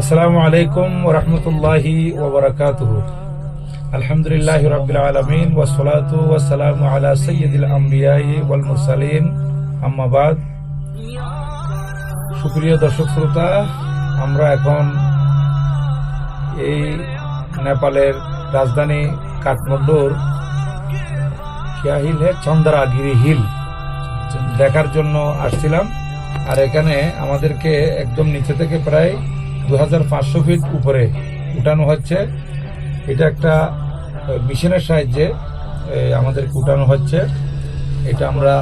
আসসালামু আলাইকুম ওরহমতুল্লাহি ওবরাকাতুহ আলহামদুলিল্লাহ রাব্বিল আলামিন ওয়া সালাতু ওয়া সালামু আলা সাইয়্যিদিল আমবিয়াই ওয়াল মুরসালিন। আম্মা বাদ। সুপ্রিয় দর্শক শ্রোতা, আমরা এখন এই নেপালের রাজধানী কাঠমান্ডুর হিল হে চন্দ্রাগিরি হিল দেখার জন্য আসছিলাম। আর এখানে আমাদেরকে একদম নিচে থেকে প্রায় দু হাজার পাঁচশো ফিট উপরে উঠানো হচ্ছে। এটা একটা মেশিনের সাহায্যে এ, আমাদেরকে উঠানো হচ্ছে। এটা আমরা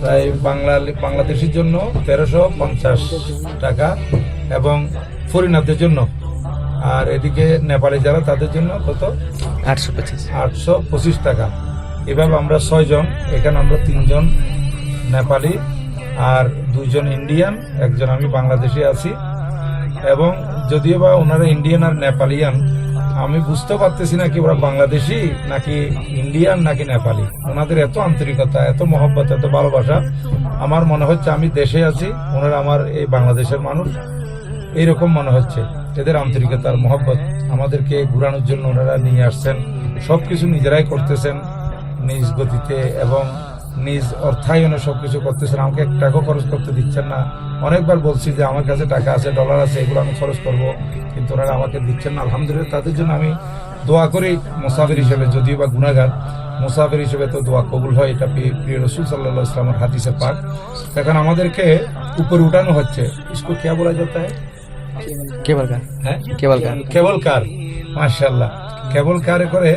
প্রায় বাংলা বাংলাদেশের জন্য তেরোশো পঞ্চাশ টাকা এবং ফরিনাথদের জন্য। আর এদিকে নেপালি যারা তাদের জন্য কত? আটশো পঁচিশ। আটশো পঁচিশ টাকা। এভাবে আমরা ছয়জন এখানে আমরা তিনজন নেপালি আর দুজন ইন্ডিয়ান একজন আমি বাংলাদেশে আছি। এবং যদিও বা ওনারা ইন্ডিয়ান আর নেপালিয়ান আমি বুঝতে পারতেছি না কি ওরা বাংলাদেশি নাকি ইন্ডিয়ান নাকি নেপালি ওনাদের এত আন্তরিকতা, এত মহব্বত, এত ভালোবাসা। আমার মনে হচ্ছে আমি দেশে আছি, ওনারা আমার এই বাংলাদেশের মানুষ। এইরকম মনে হচ্ছে। এদের আন্তরিকতার মহব্বত আমাদেরকে ঘুরানোর জন্য ওনারা নিয়ে আসছেন। সবকিছু নিজেরাই করতেছেন নিজ গতিতে এবং নিজ অর্থায়নে সব কিছু করতেছেন আমাকে টাকা খরচ করতে দিচ্ছেন না। অনেকবার বলছি যে আমার কাছে টাকা আছে ডলার আছে এগুলো আমি খরচ করব কিন্তু ওনারা আমাকে দিচ্ছেন না। আলহামদুলিল্লাহ তাদের জন্য আমি দোয়া করি মোসাফির হিসেবে যদিও বা গুণাগার মোসাফির হিসেবে তো দোয়া কবুল হয় এটা প্রিয় রসুল সাল্লা ইসলামের হাদিসের পাক। এখন আমাদেরকে উপরে উঠানো হচ্ছে। স্কুল কে বলা যেত কেবল কার। হ্যাঁ? কেবল কেবল কার মার্শাল্লাহ কেবল কারে করে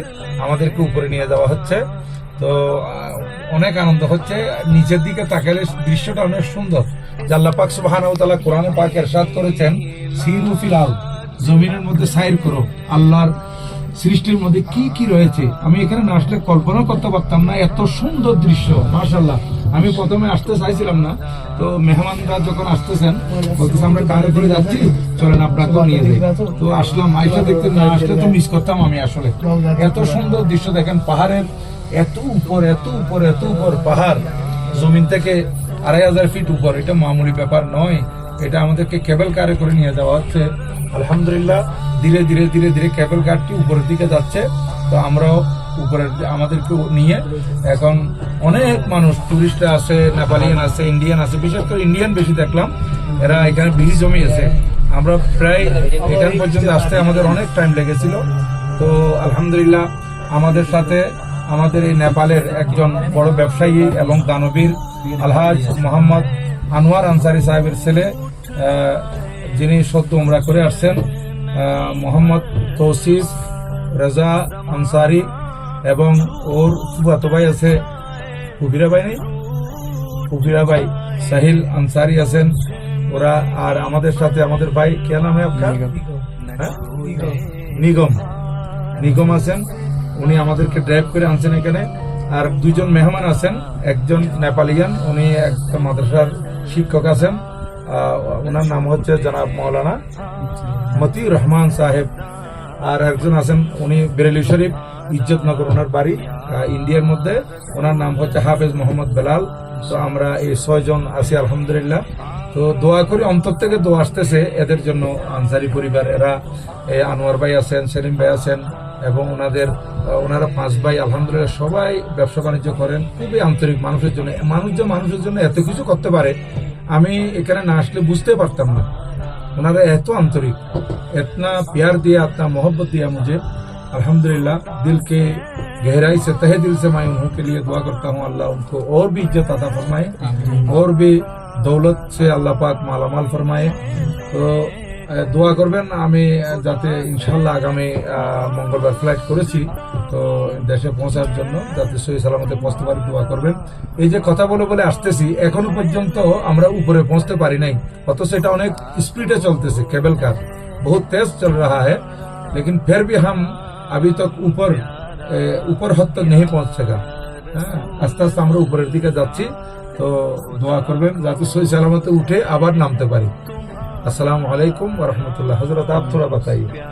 আমাদেরকে উপরে নিয়ে যাওয়া হচ্ছে। তো অনেক আনন্দ হচ্ছে। নিচের দিকে তাকালে দৃশ্যটা অনেক সুন্দর। জাল্লা পাক তাআলা কোরআনে পাক ইরশাদ করেছেন, সিরু ফিল আরদ জমিনের মধ্যে সাইর করো। আল্লাহর সৃষ্টির মধ্যে কি কি রয়েছে? আমি এখানে না আসলে কল্পনা করতে পারতাম না, এত সুন্দর দৃশ্য মাশাল্লাহ আমি প্রথমে আসতে চাইছিলাম না, তো মেহমানরা যখন আসতেছেন, বলতেছে, আমরা কারে করে যাচ্ছি, চলেন আপনাকে নিয়ে যাই। তো আসলাম, আইসা দেখতে না আসলে তো মিস করতাম আমি আসলে। এত সুন্দর দৃশ্য দেখেন, পাহাড়ের এত উপর এত উপর এত উপর, পাহাড়। জমিন থেকে আড়াই হাজার ফিট উপর। এটা মামুলি ব্যাপার নয়। এটা আমাদেরকে কেবল কারে করে নিয়ে যাওয়া হচ্ছে। আলহামদুলিল্লাহ, ধীরে ধীরে ধীরে ধীরে কেবল কারটি উপরের দিকে যাচ্ছে। তো আমরাও উপরের আমাদেরকে নিয়ে। এখন অনেক মানুষ টুরিস্ট আছে, নেপালিয়ান আছে ইন্ডিয়ান আছে, বিশেষ করে ইন্ডিয়ান বেশি দেখলাম। এরা এখানে ভিড় জমিয়েছে। আমরা প্রায় এখান পর্যন্ত আসতে আমাদের অনেক টাইম লেগেছিল। তো আলহামদুলিল্লাহ, আমাদের সাথে আমাদের এই নেপালের একজন বড় ব্যবসায়ী এবং দানবীর আলহাজ মোহাম্মদ আনোয়ার আনসারি সাহেবের ছেলে যিনি সত্য উমরা করে আসছেন মোহাম্মদ তৌসিফ রেজা আনসারি এবং ওর ফুবাত ভাই আছে কুবিরা ভাই নেই ফুফিরা ভাই সাহিল আনসারি আছেন। ওরা আর আমাদের সাথে আমাদের ভাই কে নামে আপনার? হ্যাঁ? নিগম। নিগম আছেন। উনি আমাদেরকে ড্রাইভ করে আনছেন এখানে। আর দুইজন মেহমান আছেন, একজন নেপালিয়ান, উনি একটা মাদ্রাসার শিক্ষক আছেন। ওনার নাম হচ্ছে জনাব মৌলানা মতি রহমান সাহেব। আর একজন আছেন, উনি বেরেলি শরীফ, ইজ্জতনগর ওনার বাড়ি ইন্ডিয়ার মধ্যে। ওনার নাম হচ্ছে হাফেজ মোহাম্মদ বেলাল। তো আমরা এই ছয়জন আছি, আলহামদুলিল্লাহ। তো দোয়া করি, অন্তর থেকে দোয়া আসতেছে এদের জন্য। আনসারি পরিবার, এরা আনোয়ার ভাই আছেন, সেলিম ভাই আছেন এবং ওনাদের আহ, ওনারা পাঁচ ভাই আলহামদুলিল্লাহ সবাই ব্যবসা বাণিজ্য করেন খুবই আন্তরিক মানুষের জন্য মানুষ যে মানুষের জন্য এত কিছু করতে পারে আমি এখানে না আসলে বুঝতে পারতাম না ওনারা এত आंतरिक इतना प्यार दिया इतना मोहब्बत दिया मुझे अल्हम्दुलिल्लाह दिल के गहराई से तहे दिल से मैं उन्हों के लिए दुआ करता हूँ अल्लाह उनको और भी इज्जत अता फरमाए और भी দৌলত সে আল্লাহ পাক মালামাল ফরমায়ে তো আহ, দোয়া করবেন আমি আহ, যাতে ইনশাল্লাহ আগামী আহ, মঙ্গলবার ফ্লাইট করেছি তো দেশে পৌঁছার জন্য যাতে সহি সালামতে পৌঁছতে পারি দোয়া করবেন এই যে কথা বলে বলে আসতেছি এখনো পর্যন্ত আমরা উপরে পৌঁছতে পারি নাই অথচ এটা অনেক স্পিডে চলতেছে কেবল কার बहुत तेज चल रहा है लेकिन फिर भी हम अभी तक ऊपर ए, ऊपर हद तक नहीं पहुंच सका হ্যাঁ আস্তে আস্তে আমরা উপরের দিকে যাচ্ছি তো দোয়া করবেন যাতে সহি সালামতে উঠে আবার নামতে পারি السلام असलम ورحمۃ اللہ حضرت آپ تھوڑا بتائیے